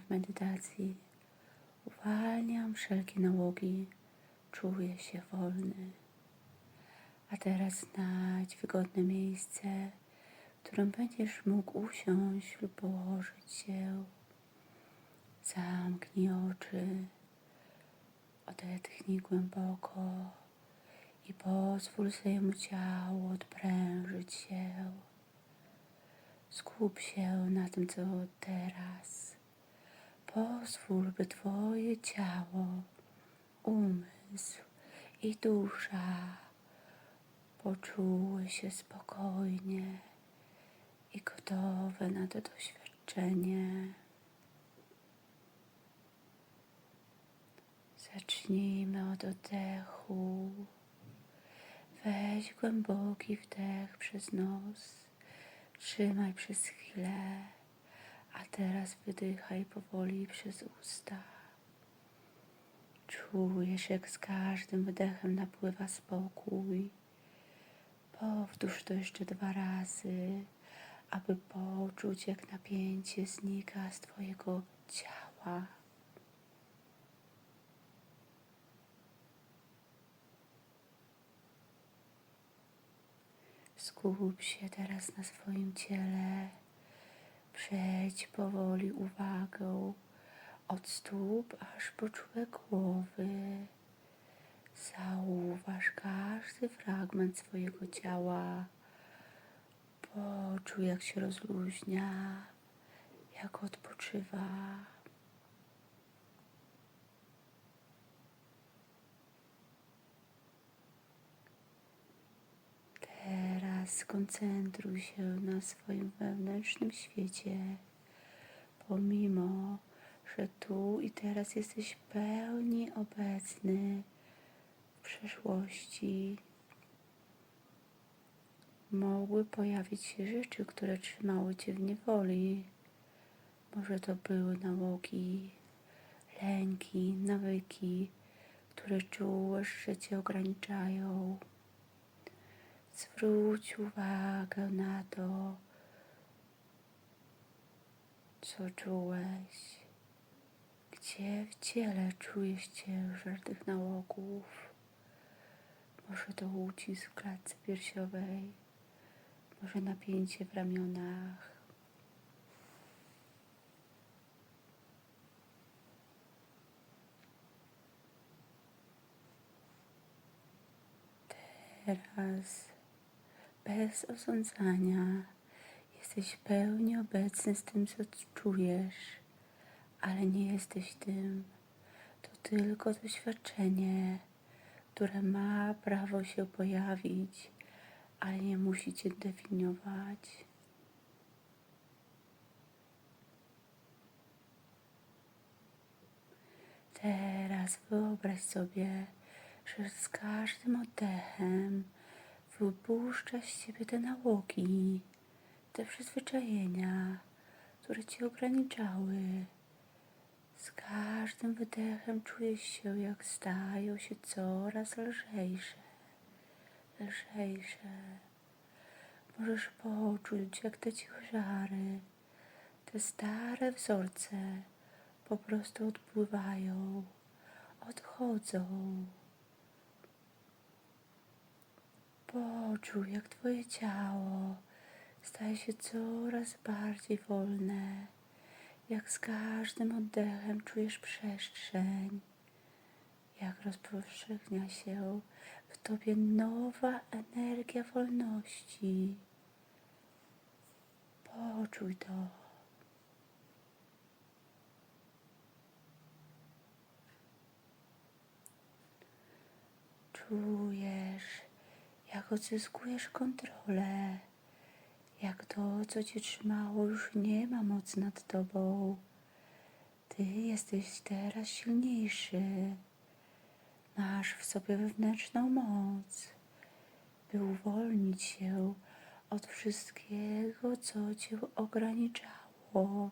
w medytacji. Uwalniam wszelkie nałogi. Czuję się wolny. A teraz znajdź wygodne miejsce, w którym będziesz mógł usiąść lub położyć się. Zamknij oczy, odetchnij głęboko i pozwól swojemu ciału odprężyć się. Skup się na tym, co teraz. Pozwól, by Twoje ciało, umysł i dusza poczuły się spokojnie i gotowe na to doświadczenie. Zacznijmy od oddechu. Weź głęboki wdech przez nos. Trzymaj przez chwilę, a teraz wydychaj powoli przez usta. Czujesz, jak z każdym wydechem napływa spokój. Powtórz to jeszcze dwa razy, aby poczuć, jak napięcie znika z Twojego ciała. Skup się teraz na swoim ciele. Przejdź powoli uwagę od stóp aż po czubek głowy. Zauważ każdy fragment swojego ciała. Poczuj, jak się rozluźnia, jak odpoczywa. Teraz skoncentruj się na swoim wewnętrznym świecie, pomimo, że tu i teraz jesteś pełni obecny w przeszłości. Mogły pojawić się rzeczy, które trzymały cię w niewoli. Może to były nałogi, lęki, nawyki, które czułeś, że cię ograniczają. Zwróć uwagę na to, co czułeś, gdzie w ciele czujesz ciężar tych nałogów. Może to ucisk w klatce piersiowej, może napięcie w ramionach. Teraz bez osądzania. Jesteś w pełni obecny z tym, co czujesz, ale nie jesteś tym. To tylko doświadczenie, które ma prawo się pojawić, ale nie musi cię definiować. Teraz wyobraź sobie, że z każdym oddechem wypuszcza z siebie te nałogi, te przyzwyczajenia, które cię ograniczały. Z każdym wydechem czujesz się, jak stają się coraz lżejsze, lżejsze. Możesz poczuć, jak te ciężary, te stare wzorce po prostu odpływają, odchodzą. Poczuj, jak Twoje ciało staje się coraz bardziej wolne, jak z każdym oddechem czujesz przestrzeń, jak rozpowszechnia się w Tobie nowa energia wolności. Poczuj to. Czujesz, jak odzyskujesz kontrolę, jak to, co cię trzymało, już nie ma mocy nad tobą. Ty jesteś teraz silniejszy. Masz w sobie wewnętrzną moc, by uwolnić się od wszystkiego, co cię ograniczało.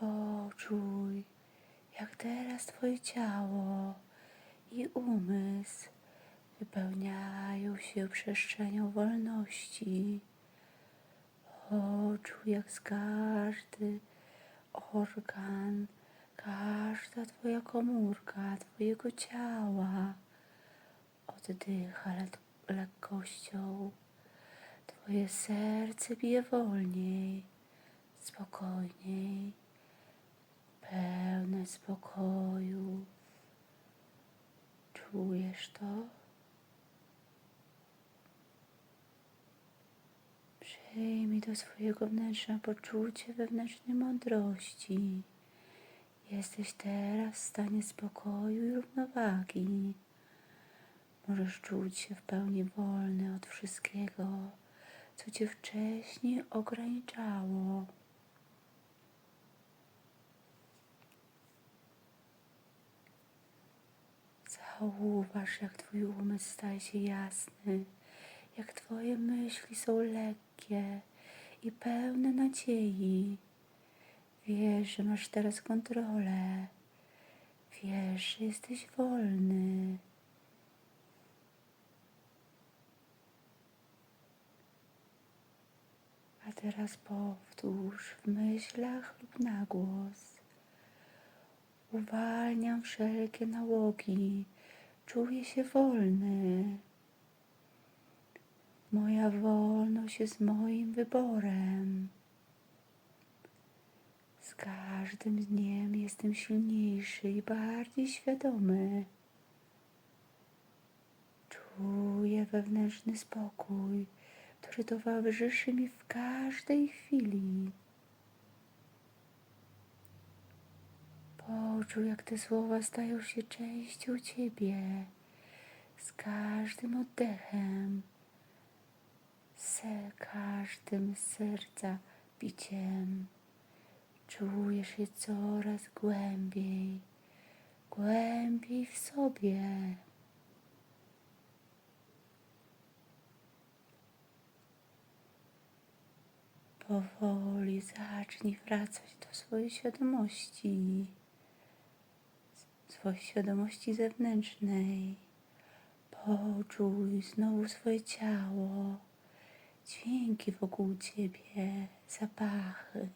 Poczuj, jak teraz Twoje ciało i umysł wypełniają się przestrzenią wolności. Poczuj, jak z każdy organ, każda Twoja komórka Twojego ciała oddycha le- lekkością. Twoje serce bije wolniej, spokojniej, pełne spokoju. Czujesz to? Przyjmij do swojego wnętrza poczucie wewnętrznej mądrości. Jesteś teraz w stanie spokoju i równowagi. Możesz czuć się w pełni wolny od wszystkiego, co cię wcześniej ograniczało. Zauważ, jak twój umysł staje się jasny, jak twoje myśli są lekkie i pełne nadziei. Wiesz, że masz teraz kontrolę. Wiesz, że jesteś wolny. A teraz powtórz w myślach lub na głos. Uwalniam wszelkie nałogi. Czuję się wolny. Moja wolność jest moim wyborem. Z każdym dniem jestem silniejszy i bardziej świadomy. Czuję wewnętrzny spokój, który towarzyszy mi w każdej chwili. Poczuj, jak te słowa stają się częścią ciebie. Z każdym oddechem, z każdym serca biciem. Czujesz je coraz głębiej, głębiej w sobie. Powoli zacznij wracać do swojej świadomości, swojej świadomości zewnętrznej. Poczuj znowu swoje ciało, dźwięki wokół ciebie, zapachy,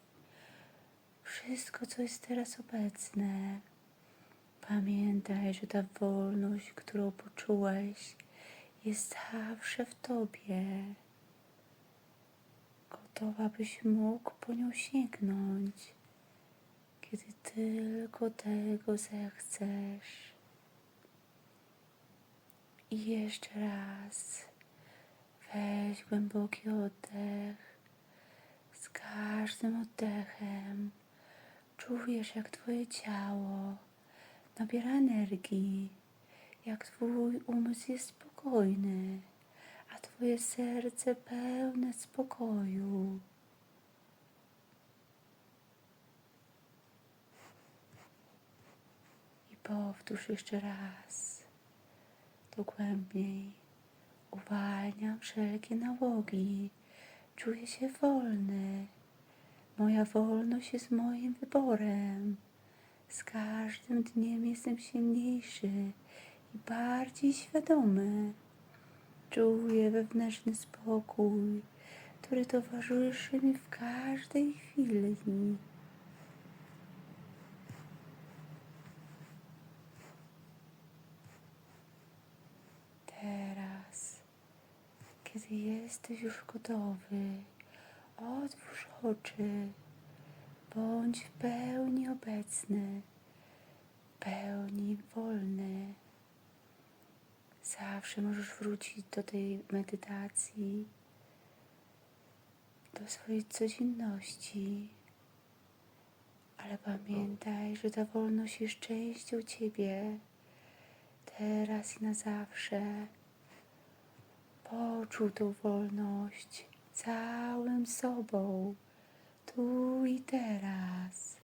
wszystko, co jest teraz obecne. Pamiętaj, że ta wolność, którą poczułeś, jest zawsze w tobie gotowa, byś mógł po nią sięgnąć, kiedy tylko tego zechcesz. I jeszcze raz weź głęboki oddech. Z każdym oddechem czujesz, jak Twoje ciało nabiera energii, jak Twój umysł jest spokojny a Twoje serce pełne spokoju. Powtórz jeszcze raz, dogłębniej. Uwalniam wszelkie nałogi. Czuję się wolny. Moja wolność jest moim wyborem. Z każdym dniem jestem silniejszy i bardziej świadomy. Czuję wewnętrzny spokój, który towarzyszy mi w każdej chwili. Teraz, kiedy jesteś już gotowy, otwórz oczy, bądź w pełni obecny, w pełni wolny. Zawsze możesz wrócić do tej medytacji, do swojej codzienności, ale pamiętaj, że ta wolność jest częścią ciebie, teraz i na zawsze. Poczuł tą wolność całym sobą, tu i teraz.